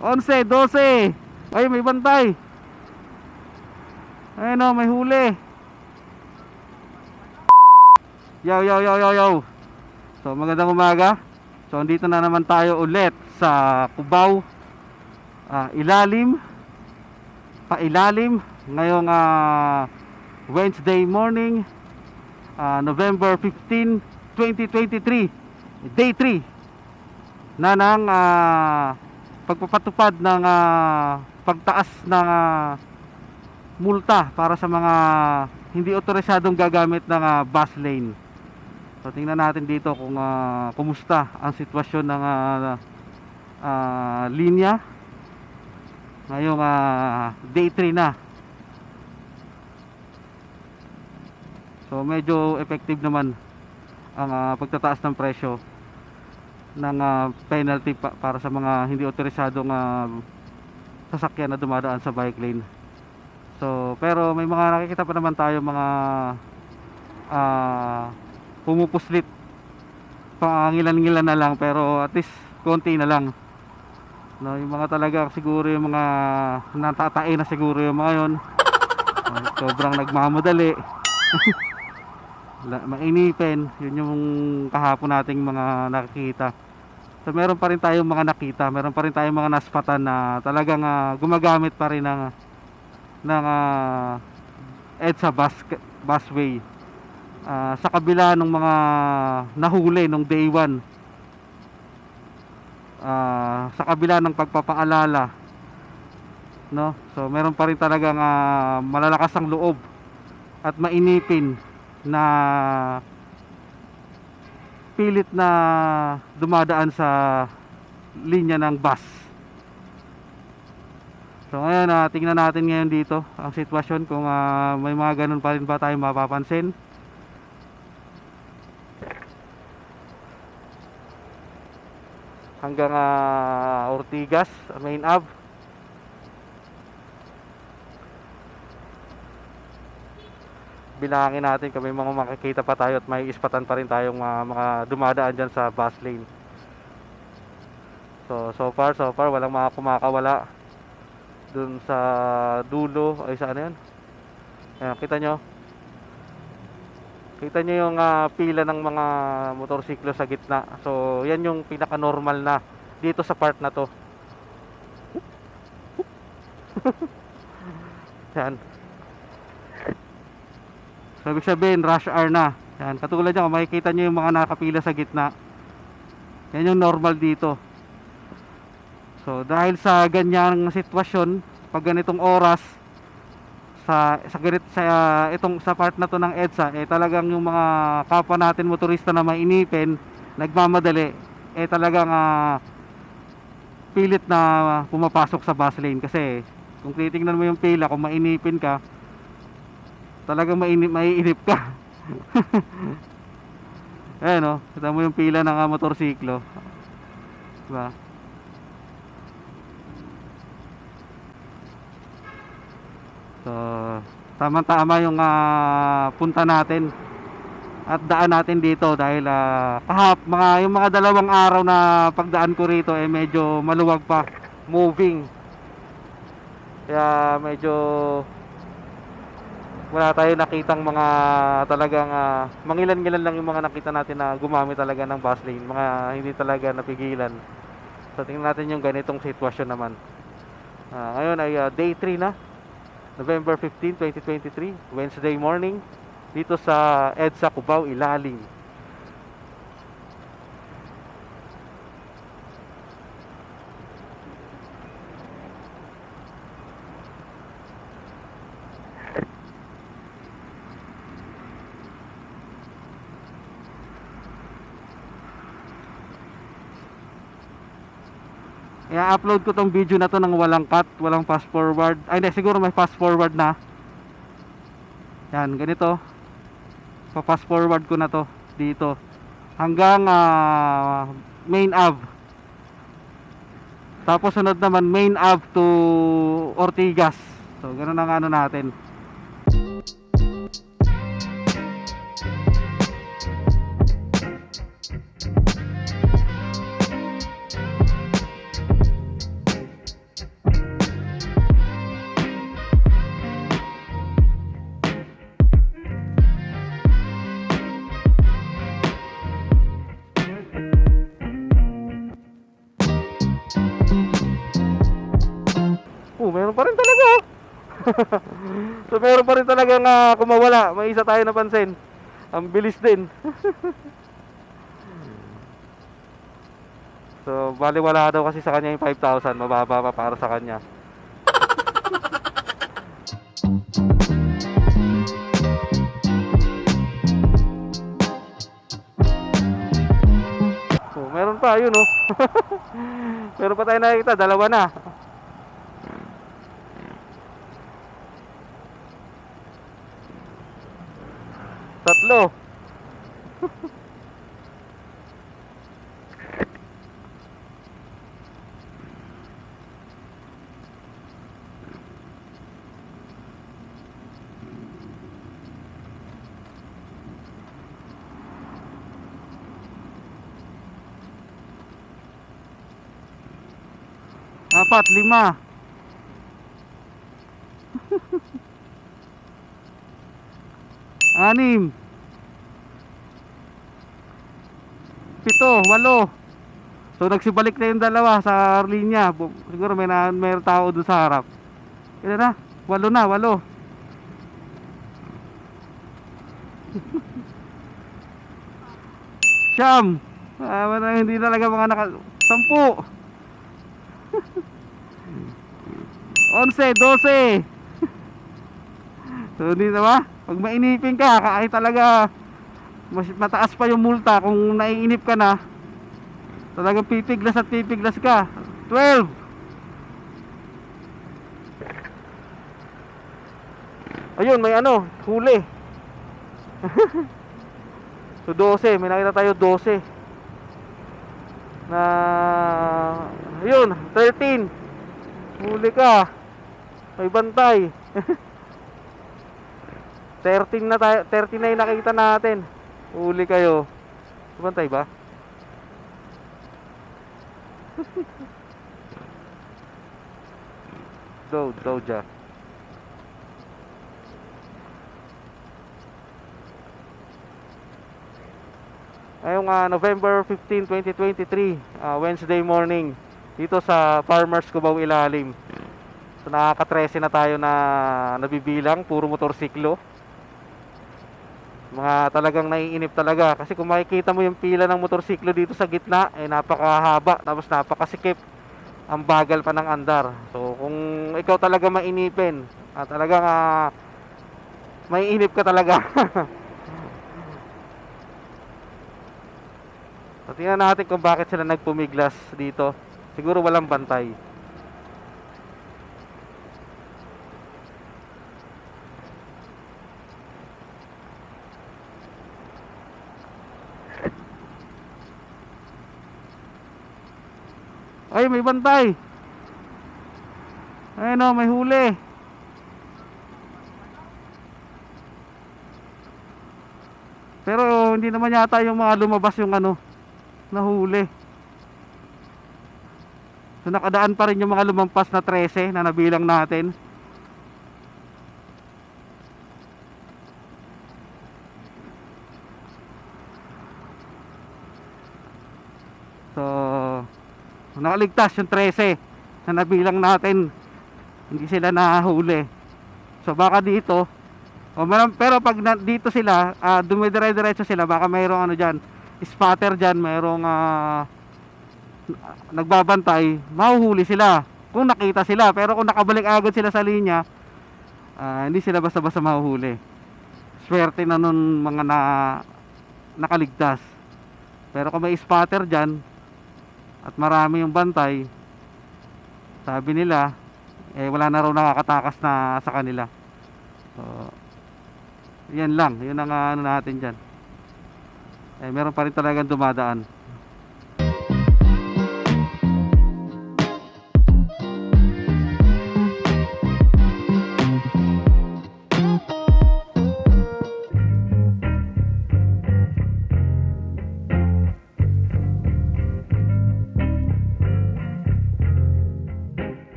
11, 12. Ay, may bantay. Ayun o, may huli. Yo, yo, yo, yo, yo. So, magandang umaga. So, andito na naman tayo ulit sa Cubao. Ah, ilalim. Pailalim. Ngayong ah, Wednesday morning. ah, November 15, 2023. Day 3 na ng ah, pagpapatupad ng ah, pagtaas ng ah, multa para sa mga hindi otorisadong gagamit ng ah, bus lane. So tingnan natin dito kung ah, kumusta ang sitwasyon ng ah, ah, linya ngayong ah, day 3 na. So medyo effective naman ang ah, pagtataas ng presyo ng ah, penalty pa- para sa mga hindi otorisadong ah, sasakyan na dumadaan sa bike lane. So, pero may mga nakikita pa naman tayo mga ah pumupuslit pangilan-ngilan na lang pero at least konti na lang. No, yung mga talaga siguro yung mga natatae na siguro yung mga yon. Sobrang nagmamadali. Mainipin, yun yung kahapon nating mga nakikita. So meron pa rin tayong mga nakita, meron pa rin tayong mga naspatan na talagang ah, gumagamit pa rin ng ng ah, EDSA bus busway. Ah, sa kabila ng mga nahuli nung day 1. Ah, sa kabila ng pagpapaalala no so meron pa rin talagang ah, malalakas ang loob at mainipin na pilit na dumadaan sa linya ng bus. So ngayon, ah, tingnan natin ngayon dito ang sitwasyon kung ah, may mga ganun pa rin ba tayo mapapansin. Hanggang ah, Ortigas, Main Ave. bilangin natin may mga makikita pa tayo at may ispatan pa rin tayong mga, mga dumadaan dyan sa bus lane. So, so far, so far, walang mga kumakawala dun sa dulo. Ay, saan na yun? Ayan, kita nyo. Kita nyo yung ah, pila ng mga motorsiklo sa gitna. So, yan yung pinaka-normal na dito sa part na to. yan. So, ibig sabihin, rush hour na. Yan, katulad yan, makikita nyo yung mga nakapila sa gitna. Yan yung normal dito. So, dahil sa ganyang sitwasyon, pag ganitong oras, sa sa ganit sa ah, itong sa part na to ng EDSA eh talagang yung mga kapwa natin motorista na mainipin nagmamadali eh talagang ah, pilit na pumapasok sa bus lane kasi kung titingnan mo yung pila kung mainipin ka talagang mainip, maiinip ka. Ayan o, kita mo yung pila ng ah, motorsiklo. Diba? So, tama-tama yung ah, punta natin at daan natin dito dahil ah, kahap mga yung mga dalawang araw na pagdaan ko rito eh medyo maluwag pa moving kaya medyo wala tayo nakitang mga talagang uh, mangilan-ngilan lang yung mga nakita natin na gumamit talaga ng bus lane. Mga hindi talaga napigilan. So tingnan natin yung ganitong sitwasyon naman. Ah, ngayon ay ah, day 3 na. November 15, 2023 Wednesday morning dito sa EDSA Cubao, Ilalim I-upload ko tong video na to ng walang cut, walang fast forward. Ay, hindi, siguro may fast forward na. Yan, ganito. Pa-fast forward ko na to dito. Hanggang ah, main Ave. Tapos sunod naman main Ave to Ortigas. So, ganun ang ano natin. so meron pa rin talaga nga kumawala. May isa tayo napansin. Ang bilis din. so, bali wala daw kasi sa kanya yung 5,000. Mababa pa para sa kanya. So, meron pa, yun oh. meron pa tayo nakikita, dalawa na. Tatlo. Apat, lima. Anim. Pito, walo. So nagsibalik na yung dalawa sa linya. Siguro may na, may tao doon sa harap. Ilan na? Walo na, walo. Siyam. Ah, hindi talaga mga naka... Sampu. 11, 12. so, hindi na? Pag mainipin ka, kahit talaga mas mataas pa yung multa kung naiinip ka na, talagang pipiglas at pipiglas ka. 12. Ayun, may ano, huli. so 12, may nakita tayo 12. Na ayun, 13. Huli ka. May bantay. 13 na tayo, 13 na yung nakita natin. Huli kayo. May bantay ba? Daw, daw dyan. Ngayong ah, November 15, 2023, ah, Wednesday morning, dito sa Farmers Cubao Ilalim. So nakaka-13 na tayo na nabibilang, puro motorsiklo. Mga talagang naiinip talaga kasi kung makikita mo yung pila ng motorsiklo dito sa gitna, eh napakahaba tapos napakasikip. Ang bagal pa ng andar. So kung ikaw talaga mainipin, ah, talagang ah, maiinip ka talaga. So, tingnan natin kung bakit sila nagpumiglas dito. Siguro walang bantay. Ay, may bantay. Ayun o, may huli. Pero hindi naman yata yung mga lumabas yung ano, nahuli. So nakadaan pa rin yung mga lumampas na 13 na nabilang natin. Nakaligtas yung 13 na nabilang natin. Hindi sila nahuli. So baka dito o meron, pero pag na, dito sila, uh, dumidire-diretso sila, baka mayroong ano diyan, spotter diyan, mayroong ah, nagbabantay, mahuhuli sila kung nakita sila. Pero kung nakabalik agad sila sa linya, ah, hindi sila basta-basta mahuhuli. Swerte na nun mga na nakaligtas. Pero kung may spotter diyan at marami yung bantay, sabi nila, eh wala na raw nakakatakas na sa kanila. So, yan lang, yun ang ah, ano natin diyan. Eh meron pa rin talagang dumadaan.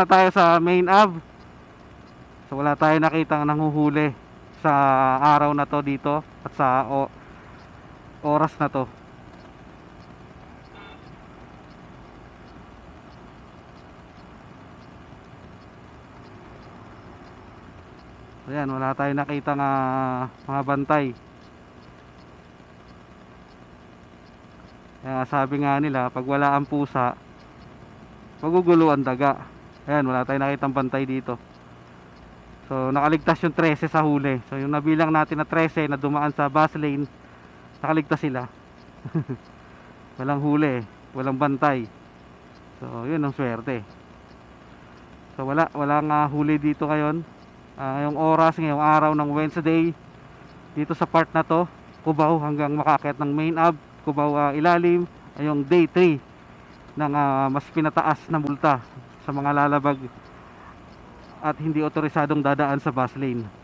Na tayo sa main ab. So wala tayo nakitang nanghuhuli sa araw na to dito at sa o- oras na to. So yan, wala tayo nakita nga mga bantay. Kaya sabi nga nila, pag wala ang pusa, magugulo ang daga. Ayan, wala tayong nakitang bantay dito. So, nakaligtas yung 13 sa huli. So, yung nabilang natin na 13 na dumaan sa bus lane, nakaligtas sila. walang huli, walang bantay. So, yun ang swerte. So, wala, walang ah, huli dito ngayon. Ah, yung oras ngayong araw ng Wednesday, dito sa part na to, Cubao hanggang makakit ng main ab, Cubao ah, ilalim, ay yung day 3 ng ah, mas pinataas na multa sa mga lalabag at hindi otorisadong dadaan sa bus lane.